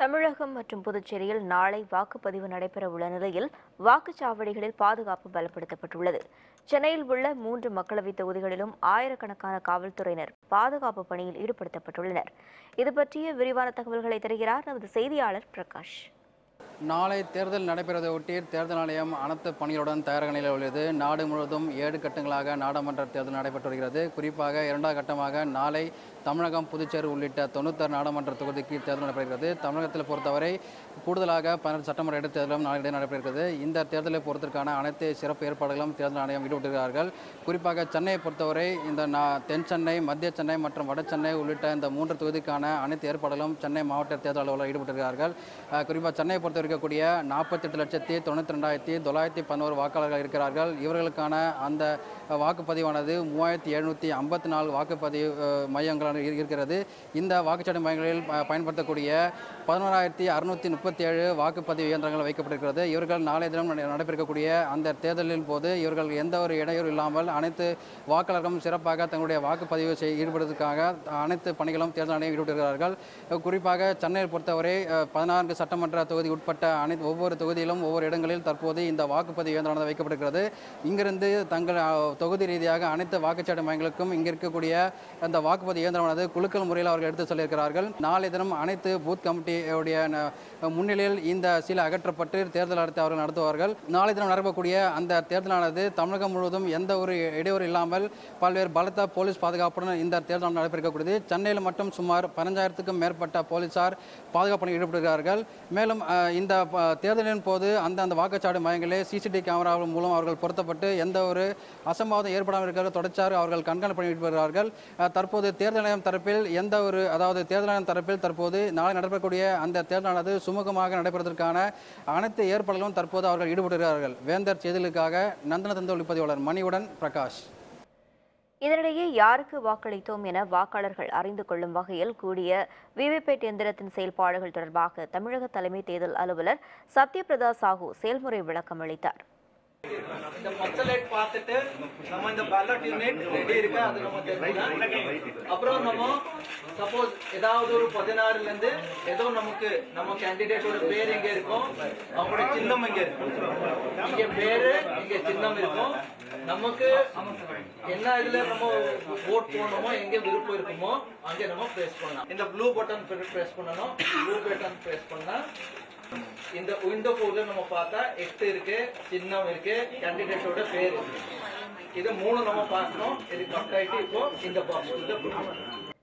தமிழகம் மற்றும் புதுச்சேரியில் நாளை வாக்குப்பதிவு நடைபெற உள்ள நிலையில் வாக்குச்சாவடிகளில் பாதுகாப்பு பலப்படுத்தப்பட்டுள்ளது. சென்னையில் உள்ள மூன்று மக்களவைத் தொகுதிகளிலும் ஆயிரக்கணக்கான காவல்துறையினர் பாதுகாப்பு பணியில் ஈடுபடுத்தப்பட்டுள்ளனர். இது பற்றிய விரிவான தகவல்களை தருகிறார் நமது செய்தியாளர் பிரகாஷ். நாளை தேர்தல் நடைபெறுவதை ஒட்டி தேர்தல் ஆணையம் அனைத்து பணிகளுடன் தயாராக நிலையில் உள்ளது. நாடு முழுவதும் ஏழு கட்டங்களாக நாடாளுமன்ற தேர்தல் நடைபெற்று வருகிறது குறிப்பாக இரண்டாவது கட்டமாக நாளை தமிழகம் புதுச்சேரி உள்ளிட்ட தொண்ணூத்தாறு நாடாளுமன்ற தொகுதிக்கு தேர்தல் நடைபெறுகிறது. தமிழகத்தில் பொறுத்தவரை கூடுதலாக பன்னெண்டு சட்டமன்ற இடைத்தேர்தலும் நாளை நடைபெறுகிறது. இந்த தேர்தலை பொறுத்திற்கான அனைத்து சிறப்பு ஏற்பாடுகளும் தேர்தல் ஆணையம் ஈடுபட்டிருக்கிறார்கள் குறிப்பாக சென்னையை பொறுத்தவரை இந்த நா- தென் சென்னை மத்திய சென்னை மற்றும் வட சென்னை உள்ளிட்ட இந்த மூன்று தொகுதிக்கான அனைத்து ஏற்பாடுகளும் சென்னை மாவட்ட தேர்தல் அலுவலர் ஈடுபட்டிருக்கிறார்கள். குறிப்பாக சென்னையை பொறுத்தவரை இருக்கக்கூடிய நாற்பத்தெட்டு லட்சத்தி தொண்ணூற்றி ரெண்டாயிரத்தி தொள்ளாயிரத்தி பதினோரு வாக்காளர்கள் இருக்கிறார்கள். இவர்களுக்கான அந்த வாக்குப்பதிவானது மூவாயிரத்தி எழுநூற்றி ஐம்பத்தி நாலு வாக்குப்பதிவு மையங்கள் இருக்கிறது. இந்த வாக்குச்சாவடி மையங்களில் பயன்படுத்தக்கூடிய பதினோராயிரத்தி அறுநூற்றி முப்பத்தி ஏழு வாக்குப்பதிவு இயந்திரங்கள் வைக்கப்பட்டிருக்கிறது. இவர்கள் நாளைய தினம் நடைபெறக்கூடிய அந்த தேர்தலின் போது இவர்கள் எந்த ஒரு இடையூறு இல்லாமல் அனைத்து வாக்காளர்களும் சிறப்பாக தங்களுடைய வாக்குப்பதிவு செய் ஈடுபடுவதற்காக அனைத்து பணிகளும் தேர்தல் ஆணையம் ஈடுபட்டிருக்கிறார்கள். குறிப்பாக சென்னையை பொறுத்தவரை பதினான்கு சட்டமன்ற தொகுதி உட்பட்ட அனைத்து ஒவ்வொரு தொகுதியிலும் ஒவ்வொரு இடங்களில் தற்போது இந்த வாக்குப்பதிவு இயந்திரமானது வைக்கப்படுகிறது இங்கிருந்து தங்கள் தொகுதி ரீதியாக அனைத்து வாக்குச்சாட்டு மையங்களுக்கும் இங்கே இருக்கக்கூடிய அந்த வாக்குப்பதிவு இயந்திரமானது குழுக்கள் முறையில் அவர்கள் எடுத்து சொல்லியிருக்கிறார்கள். நாளை தினம் அனைத்து பூத் கமிட்டியுடைய முன்னிலையில் இந்த சீலை அகற்றப்பட்டு தேர்தல் நடத்தி அவர்கள் நடத்துவார்கள். நாளை தினம் நடக்கக்கூடிய அந்த தேர்தலானது தமிழகம் முழுவதும் எந்த ஒரு இடையூறு இல்லாமல் பல்வேறு பலத்த போலீஸ் பாதுகாப்புடன் இந்த தேர்தல் நடைபெறக்கூடியது. சென்னையில் மட்டும் சுமார் பதினஞ்சாயிரத்துக்கும் மேற்பட்ட போலீசார் பாதுகாப்பு ஈடுபடுகிறார்கள் மேலும் இந்த இந்த தேர்தலின் போது அந்த அந்த வாக்குச்சாவடி மையங்களே சிசிடிவி கேமரா மூலம் அவர்கள் பொருத்தப்பட்டு எந்த ஒரு அசம்பாவிதம் ஏற்படாமல் இருக்கிற தொடர்ச்சியாக அவர்கள் கண்காணிப்பு பண்ணிட்டு வருகிறார்கள் தற்போது தேர்தல் ஆணையம் தரப்பில் எந்த ஒரு அதாவது தேர்தல் ஆணையம் தரப்பில் தற்போது நாளை நடைபெறக்கூடிய அந்த தேர்தலானது சுமூகமாக நடைபெறுவதற்கான அனைத்து ஏற்பாடுகளும் தற்போது அவர்கள் ஈடுபடுகிறார்கள் வேந்தர் செய்திகளுக்காக நந்தன தந்த ஒளிப்பதிவாளர் மணியுடன் பிரகாஷ். இதனிடையே யாருக்கு வாக்களித்தோம் என வாக்காளர்கள் அறிந்து கொள்ளும் வகையில் கூடிய விவிபேட் எந்திரத்தின் செயல்பாடுகள் தொடர்பாக தமிழக தலைமை தேர்தல் அலுவலர் சத்யபிரதா சாஹூ செயல்முறை விளக்கம் அளித்தார். இந்த பச்சை பார்த்துட்டு நம்ம இந்த பேலட் யூனிட் ரெடி இருக்கு அது நம்ம தெரிஞ்சுக்கலாம் அப்புறம் நம்ம சப்போஸ் ஏதாவது ஒரு பதினாறுல இருந்து ஏதோ நமக்கு நம்ம கேண்டிடேட்டோட பேர் எங்க இருக்கும் அவங்களோட சின்னம் எங்க இருக்கும் இங்க பேரு இங்க சின்னம் இருக்கும். நமக்கு என்ன இதுல நம்ம ஓட் போடணுமோ எங்க விருப்பம் இருக்குமோ அங்கே நம்ம பிரஸ் பண்ணலாம். இந்த ப்ளூ பட்டன் பிரஸ் பண்ணணும். ப்ளூ பட்டன் பிரஸ் பண்ணா இந்த விண்டோ கோட்ல நம்ம பார்த்தா எட்டு இருக்கு சின்னம் இருக்கு கேண்டிடேட்டோட பேர் இருக்கு. இது மூணு நம்ம பார்க்கணும். இது கட் ஆயிட்டு இப்போ இந்த பாக்ஸ்